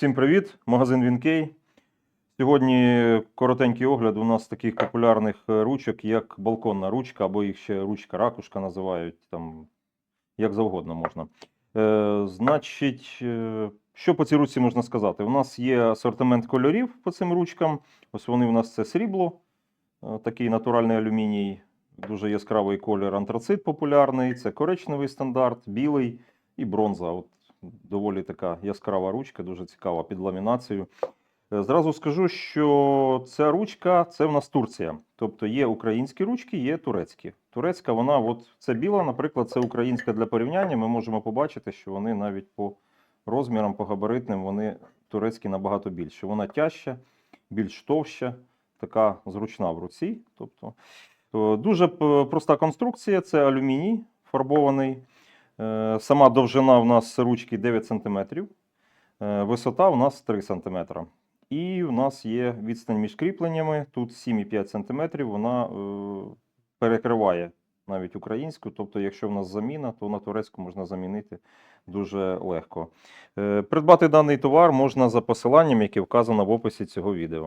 Всім привіт! Магазин Вінкей. Сьогодні коротенький огляд у нас таких популярних е, ручок, як балконна ручка, або їх ще ручка-ракушка називають, там як завгодно можна. Е, значить, е, що по цій ручці можна сказати? У нас є асортимент кольорів по цим ручкам. Ось вони у нас це срібло, е, такий натуральний алюміній, дуже яскравий колір антрацит популярний, це коричневий стандарт, білий і бронза. От доволі така яскрава ручка, дуже цікава під ламінацією. Е, Зразу скажу, що ця ручка це в нас Турція. Тобто є українські ручки, є турецькі. Турецька, вона, от це біла, наприклад, це українська для порівняння. Ми можемо побачити, що вони навіть по розмірам, по габаритним, вони турецькі набагато більше. Вона тяжча, більш товща, така зручна в руці. Тобто, е, дуже проста конструкція, це алюміній фарбований. Е, Сама довжина в нас ручки 9 см, висота у нас 3 см. І в нас є відстань між кріпленнями. Тут 7,5 см, вона е, перекриває навіть українську. Тобто, якщо в нас заміна, то на турецьку можна замінити дуже легко. Е, Придбати даний товар можна за посиланням, яке вказано в описі цього відео.